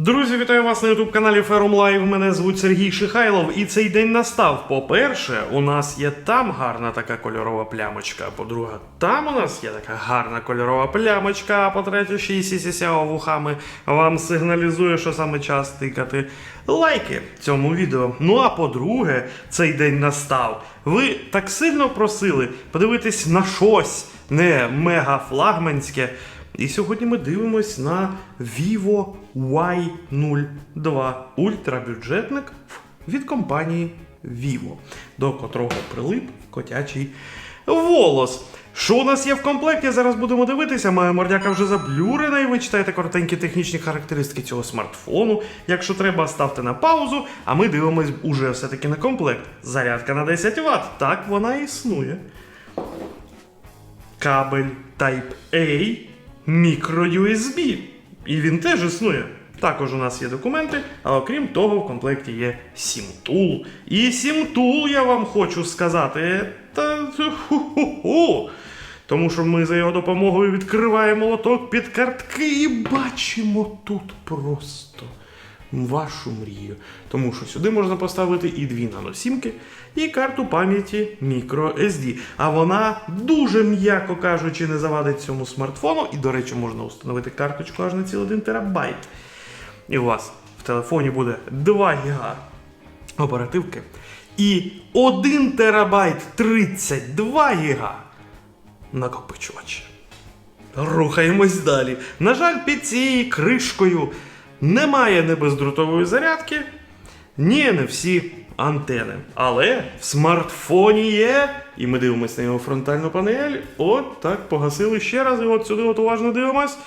Друзі, вітаю вас на youtube каналі Ферум Лайв. Мене звуть Сергій Шихайлов, і цей день настав. По-перше, у нас є там гарна така кольорова плямочка. По-друге, там у нас є така гарна кольорова плямочка. А по-третє, ще й сісяся вухами вам сигналізує, що саме час тикати лайки цьому відео. Ну а по-друге, цей день настав. Ви так сильно просили подивитись на щось не мега флагманське. І сьогодні ми дивимось на Vivo Y02 ультрабюджетник від компанії Vivo, до котрого прилип котячий волос. Що у нас є в комплекті? Зараз будемо дивитися. Моя мордяка вже заблюрена, і ви читаєте коротенькі технічні характеристики цього смартфону. Якщо треба, ставте на паузу, а ми дивимось уже все-таки на комплект. Зарядка на 10 Вт. Так вона існує кабель Type-A, мікро-USB. І він теж існує. Також у нас є документи, а окрім того, в комплекті є SIM-Tool. І SIM-Tool, я вам хочу сказати, та ху-ху-ху. Тому що ми за його допомогою відкриваємо лоток під картки і бачимо тут просто вашу мрію. Тому що сюди можна поставити і дві наносімки, і карту пам'яті microSD. А вона дуже, м'яко кажучи, не завадить цьому смартфону. І, до речі, можна установити карточку аж на цілий 1 терабайт. І у вас в телефоні буде 2 ГБ оперативки і 1 терабайт 32 ГБ накопичувача. Рухаємось далі. На жаль, під цією кришкою немає не бездротової зарядки, ні, не всі антени. Але в смартфоні є, і ми дивимося на його фронтальну панель. От так погасили ще раз, і от сюди от уважно дивимось.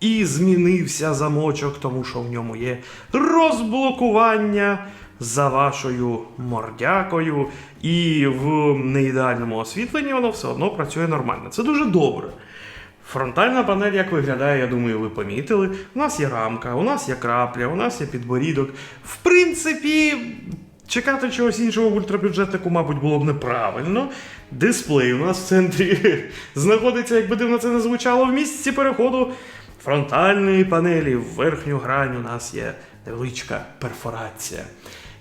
І змінився замочок, тому що в ньому є розблокування за вашою мордякою, і в неідеальному освітленні воно все одно працює нормально. Це дуже добре. Фронтальна панель, як виглядає, я думаю, ви помітили. У нас є рамка, у нас є крапля, у нас є підборідок. В принципі, чекати чогось іншого в ультрабюджетнику, мабуть, було б неправильно. Дисплей у нас в центрі знаходиться, якби дивно це не звучало, в місці переходу фронтальної панелі. В верхню грань у нас є невеличка перфорація.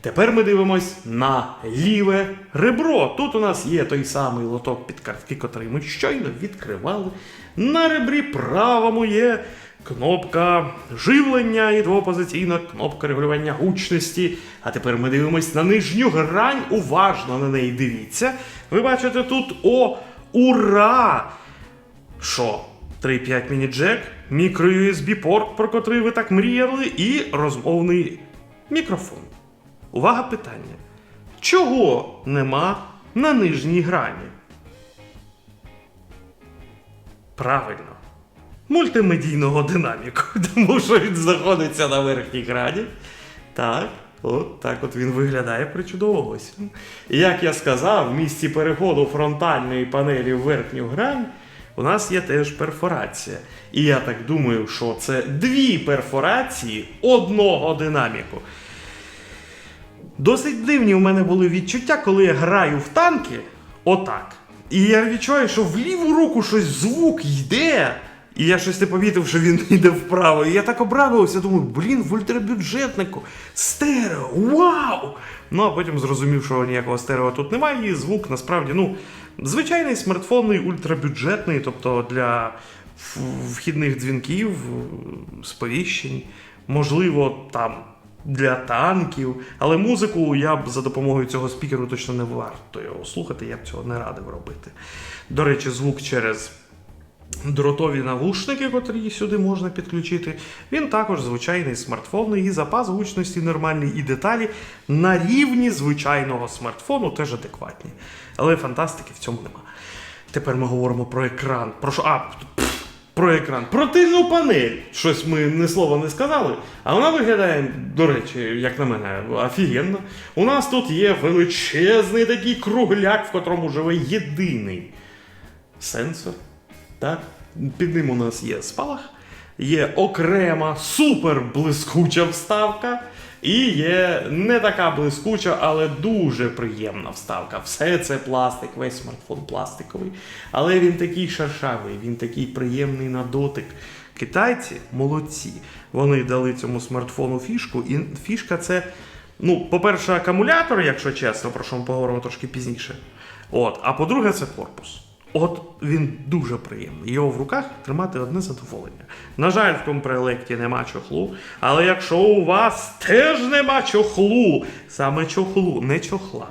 Тепер ми дивимось на ліве ребро. Тут у нас є той самий лоток під картки, котрий ми щойно відкривали. На ребрі правому є кнопка живлення і двопозиційна кнопка регулювання гучності. А тепер ми дивимось на нижню грань. Уважно на неї дивіться. Ви бачите тут о, ура! Що? 3.5 міні-джек, мікро-USB порт, про котрий ви так мріяли, і розмовний мікрофон. Увага питання. Чого нема на нижній грані? Правильно. Мультимедійного динаміку, тому що він знаходиться на верхній грані. Так, от так от він виглядає причудово ось. І як я сказав, в місці переходу фронтальної панелі в верхню грань у нас є теж перфорація. І я так думаю, що це дві перфорації одного динаміку. Досить дивні в мене були відчуття, коли я граю в танки, отак. І я відчуваю, що в ліву руку щось звук йде. І я щось не помітив, що він йде вправо. І я так обрадувався, думаю, блін, в ультрабюджетнику, стерео, вау! Ну а потім зрозумів, що ніякого стерео тут немає, і звук насправді, ну, звичайний смартфонний ультрабюджетний, тобто для вхідних дзвінків, сповіщень, можливо, там для танків. Але музику я б за допомогою цього спікеру точно не варто його слухати, я б цього не радив робити. До речі, звук через дротові навушники, котрі сюди можна підключити. Він також звичайний смартфонний і запас гучності нормальний, і деталі на рівні звичайного смартфону теж адекватні. Але фантастики в цьому нема. Тепер ми говоримо про екран. Про що? А, про екран. Про тильну панель. Щось ми ні слова не сказали. А вона виглядає, до речі, як на мене, офігенно. У нас тут є величезний такий кругляк, в котрому живе єдиний сенсор. Так? Під ним у нас є спалах, є окрема супер блискуча вставка, і є не така блискуча, але дуже приємна вставка. Все це пластик, весь смартфон пластиковий. Але він такий шершавий, він такий приємний на дотик. Китайці молодці. Вони дали цьому смартфону фішку, і фішка це, ну, по-перше, акумулятор, якщо чесно, про що ми поговоримо трошки пізніше. От, а по-друге, це корпус. От він дуже приємний. Його в руках тримати одне задоволення. На жаль, в компрелекті нема чохлу, але якщо у вас теж нема чохлу, саме чохлу, не чохла,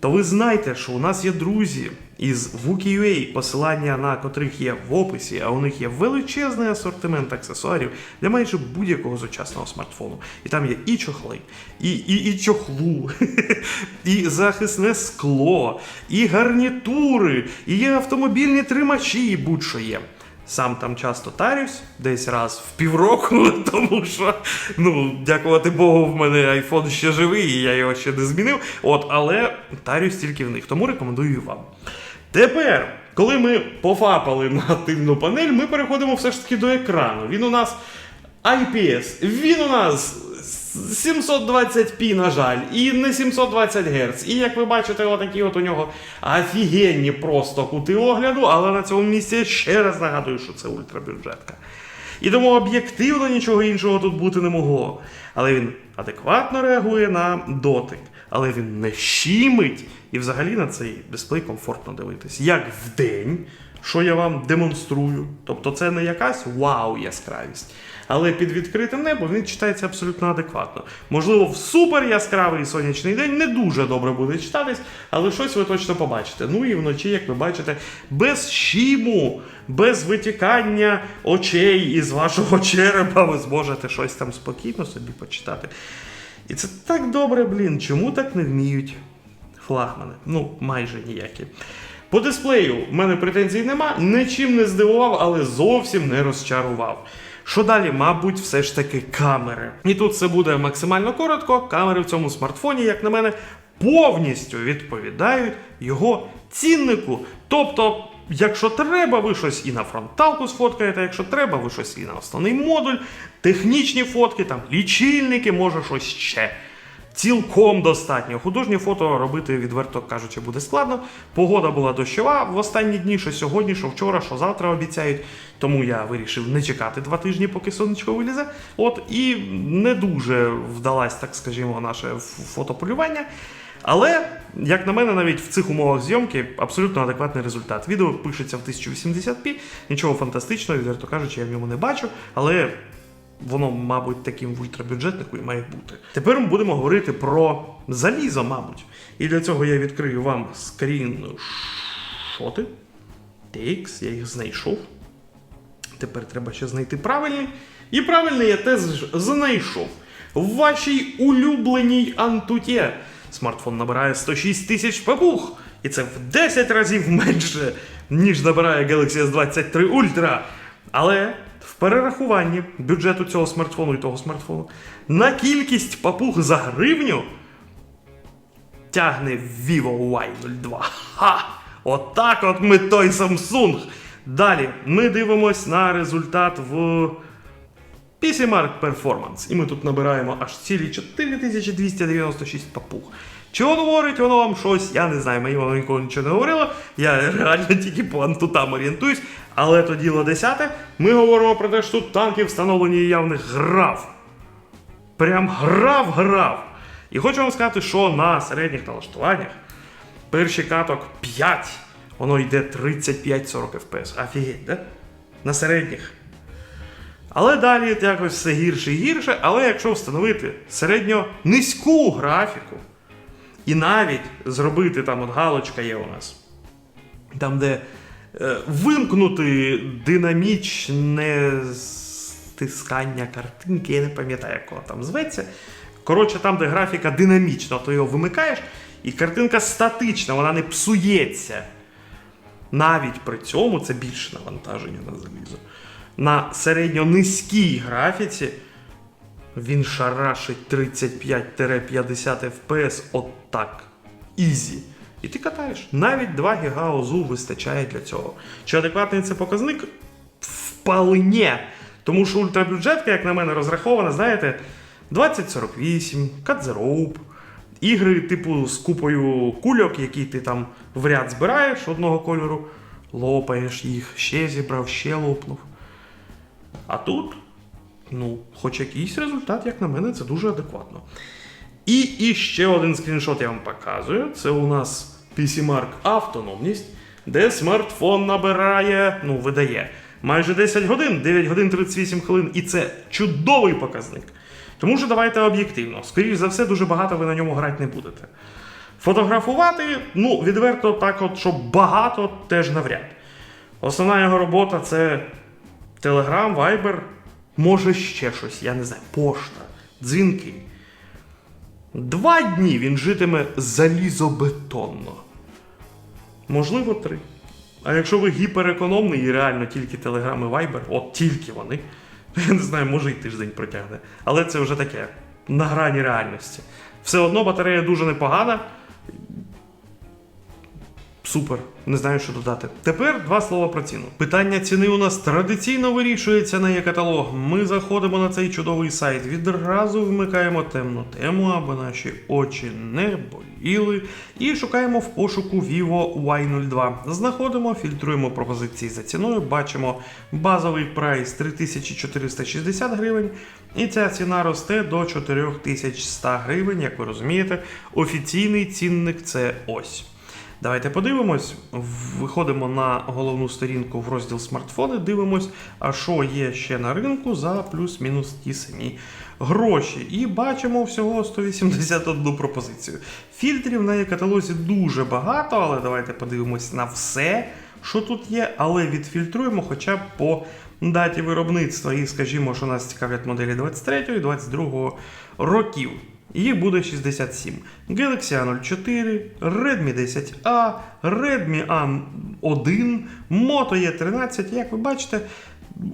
то ви знаєте, що у нас є друзі із Wookie.ua, посилання на котрих є в описі, а у них є величезний асортимент аксесуарів для майже будь-якого сучасного смартфону. І там є і чохли, і, і, і чохлу, і захисне скло, і гарнітури, і є автомобільні тримачі, і будь-що є. Сам там часто тарюсь, десь раз в півроку, тому що, ну, дякувати Богу, в мене iPhone ще живий, і я його ще не змінив. От, але тарюсь тільки в них, тому рекомендую вам. Тепер, коли ми пофапали на тильну панель, ми переходимо все ж таки до екрану. Він у нас IPS, він у нас 720p, на жаль, і не 720 Гц. І як ви бачите, отакі от у нього офігенні просто кути огляду, але на цьому місці я ще раз нагадую, що це ультрабюджетка. І тому об'єктивно нічого іншого тут бути не могло. Але він адекватно реагує на дотик, але він не щимить, і взагалі на цей дисплей комфортно дивитись. Як вдень, що я вам демонструю. Тобто це не якась вау яскравість. Але під відкритим небом він читається абсолютно адекватно. Можливо, в супер яскравий сонячний день не дуже добре буде читатись, але щось ви точно побачите. Ну і вночі, як ви бачите, без щіму, без витікання очей із вашого черепа, ви зможете щось там спокійно собі почитати. І це так добре, блін. Чому так не вміють флагмани? Ну, майже ніякі. По дисплею в мене претензій нема, нічим не здивував, але зовсім не розчарував. Що далі, мабуть, все ж таки камери. І тут все буде максимально коротко. Камери в цьому смартфоні, як на мене, повністю відповідають його ціннику. Тобто, якщо треба, ви щось і на фронталку сфоткаєте, якщо треба, ви щось і на основний модуль, технічні фотки, там лічильники, може щось ще. Цілком достатньо. Художні фото робити, відверто кажучи, буде складно. Погода була дощова в останні дні, що сьогодні, що вчора, що завтра обіцяють. Тому я вирішив не чекати два тижні, поки сонечко вилізе. От і не дуже вдалась, так скажімо, наше фотополювання. Але, як на мене, навіть в цих умовах зйомки абсолютно адекватний результат. Відео пишеться в 1080p, нічого фантастичного, відверто кажучи, я в ньому не бачу. Але Воно, мабуть, таким в ультрабюджетнику і має бути. Тепер ми будемо говорити про залізо, мабуть. І для цього я відкрию вам скріншоти. TX, я їх знайшов. Тепер треба ще знайти правильний. І правильний я теж знайшов. В вашій улюбленій Antutu смартфон набирає 106 тисяч папуг. І це в 10 разів менше, ніж набирає Galaxy S23 Ultra. Але перерахуванні бюджету цього смартфону і того смартфону на кількість папуг за гривню тягне Vivo Y02. Ха! Отак от ми той Samsung. Далі ми дивимось на результат в PCMark Performance. І ми тут набираємо аж цілі 4296 папуг. Чи воно говорить воно вам щось? Я не знаю, мені воно ніколи нічого не говорило. Я реально тільки по антутам орієнтуюсь. Але то діло десяте. Ми говоримо про те, що тут танки встановлені явних грав. Прям грав, грав. І хочу вам сказати, що на середніх налаштуваннях перший каток 5, воно йде 35-40 FPS. Офігеть, да? На середніх. Але далі якось все гірше і гірше. Але якщо встановити середньо низьку графіку, і навіть зробити там от галочка є у нас, там, де е, вимкнути динамічне стискання картинки, я не пам'ятаю, як воно там зветься. Коротше, там, де графіка динамічна, то його вимикаєш, і картинка статична, вона не псується. Навіть при цьому це більше навантаження на залізо. На середньо низькій графіці він шарашить 35-50 FPS отак. Ізі. І ти катаєш. Навіть 2 ГБ ОЗУ вистачає для цього. Чи адекватний це показник? Впалині. Тому що ультрабюджетка, як на мене, розрахована, знаєте, 2048, Cut the ігри, типу, з купою кульок, які ти там в ряд збираєш одного кольору, лопаєш їх, ще зібрав, ще лопнув. А тут, ну, хоч якийсь результат, як на мене, це дуже адекватно. І, і ще один скріншот я вам показую. Це у нас PCMark автономність, де смартфон набирає, ну, видає майже 10 годин, 9 годин 38 хвилин, і це чудовий показник. Тому що давайте об'єктивно. Скоріше за все, дуже багато ви на ньому грати не будете. Фотографувати, ну, відверто так, от, щоб багато, теж навряд. Основна його робота це Telegram, Viber, може ще щось, я не знаю, пошта, дзвінки. Два дні він житиме залізобетонно. Можливо, три. А якщо ви гіперекономний і реально тільки Telegram і Viber, от тільки вони, то я не знаю, може і тиждень протягне. Але це вже таке на грані реальності. Все одно батарея дуже непогана. Супер, не знаю, що додати. Тепер два слова про ціну. Питання ціни у нас традиційно вирішується на є-каталог. Ми заходимо на цей чудовий сайт, відразу вмикаємо темну тему, аби наші очі не боліли, і шукаємо в пошуку Vivo Y02. Знаходимо, фільтруємо пропозиції за ціною, бачимо базовий прайс 3460 гривень, і ця ціна росте до 4100 гривень. Як ви розумієте, офіційний цінник це ось. Давайте подивимось. Виходимо на головну сторінку в розділ смартфони, дивимось, а що є ще на ринку за плюс-мінус ті самі гроші. І бачимо всього 181 пропозицію. Фільтрів на каталозі дуже багато, але давайте подивимось на все, що тут є, але відфільтруємо хоча б по даті виробництва. І скажімо, що нас цікавлять моделі 23 і 22 років. Їх буде 67. Galaxy A04, Redmi 10A, Redmi A1, Moto E13. Як ви бачите,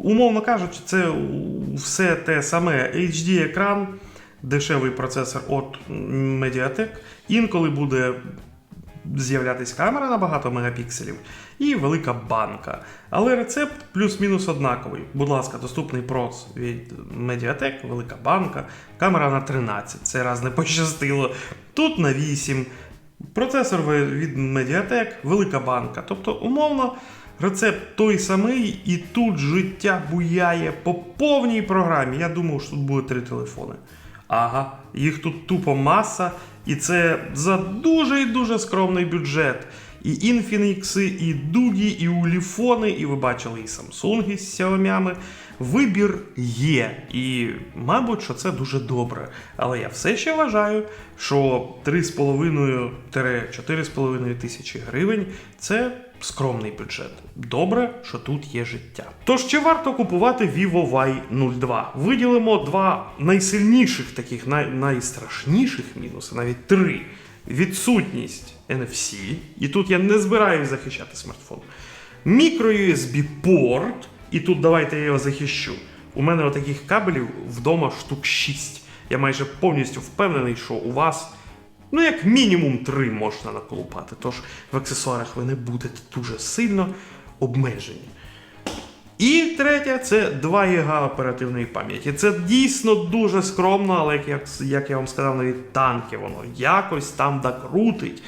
умовно кажучи, це все те саме HD-екран, дешевий процесор від Mediatek. Інколи буде з'являтись камера на багато мегапікселів і велика банка. Але рецепт плюс-мінус однаковий. Будь ласка, доступний проц від Mediatek, велика банка, камера на 13. Цей раз не пощастило. Тут на 8. Процесор від Mediatek, велика банка. Тобто, умовно, рецепт той самий, і тут життя буяє по повній програмі. Я думав, що тут буде три телефони. Ага, їх тут тупо маса, і це за дуже і дуже скромний бюджет. І інфінікси, і дугі, і уліфони, і ви бачили і Samsung з Xiaomi. Вибір є. І, мабуть, що це дуже добре. Але я все ще вважаю, що 3,5-4,5 тисячі гривень це скромний бюджет. Добре, що тут є життя. Тож чи варто купувати Vivo Y02? Виділимо два найсильніших, таких най- найстрашніших мінуси, навіть три. Відсутність NFC, і тут я не збираюсь захищати смартфон. Micro-USB порт, і тут давайте я його захищу. У мене отаких кабелів вдома штук 6. Я майже повністю впевнений, що у вас, ну, як мінімум, три можна наколупати. Тож в аксесуарах ви не будете дуже сильно обмежені. І третє це 2 ГБ оперативної пам'яті. Це дійсно дуже скромно, але як, як, я вам сказав, навіть танки воно якось там докрутить.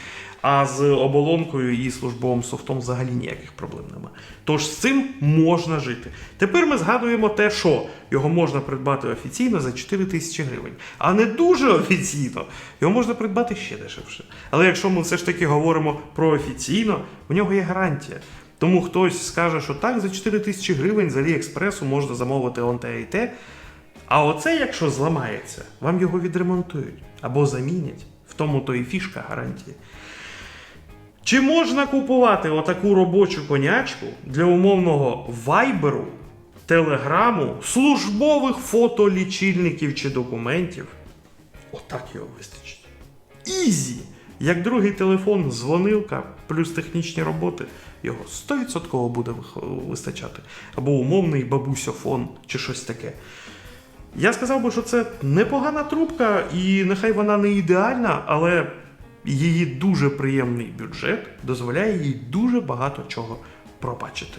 А з оболонкою і службовим софтом взагалі ніяких проблем нема. Тож з цим можна жити. Тепер ми згадуємо те, що його можна придбати офіційно за 4 тисячі гривень, а не дуже офіційно. Його можна придбати ще дешевше. Але якщо ми все ж таки говоримо про офіційно, в нього є гарантія. Тому хтось скаже, що так, за 4 тисячі гривень з Аліекспресу можна замовити он те і те. А оце, якщо зламається, вам його відремонтують або замінять. В тому то і фішка гарантії. Чи можна купувати отаку робочу конячку для умовного вайберу, телеграму, службових фотолічильників чи документів? Отак його вистачить. Ізі! Як другий телефон, дзвонилка плюс технічні роботи, його 100% буде вистачати. Або умовний бабусьофон чи щось таке. Я сказав би, що це непогана трубка, і нехай вона не ідеальна, але її дуже приємний бюджет дозволяє їй дуже багато чого пробачити.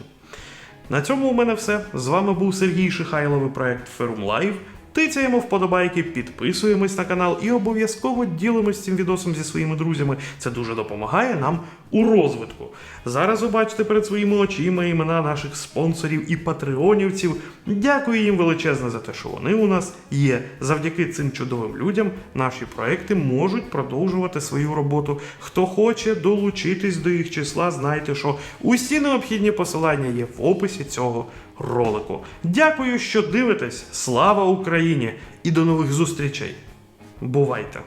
На цьому у мене все. З вами був Сергій Шихайловий проект Ферум Лайв. Тицяємо вподобайки, підписуємось на канал і обов'язково ділимось цим відосом зі своїми друзями. Це дуже допомагає нам у розвитку. Зараз ви бачите перед своїми очима імена наших спонсорів і патреонівців. Дякую їм величезне за те, що вони у нас є. Завдяки цим чудовим людям наші проекти можуть продовжувати свою роботу. Хто хоче долучитись до їх числа, знайте, що усі необхідні посилання є в описі цього ролику. Дякую, що дивитесь. Слава Україні! І до нових зустрічей! Бувайте!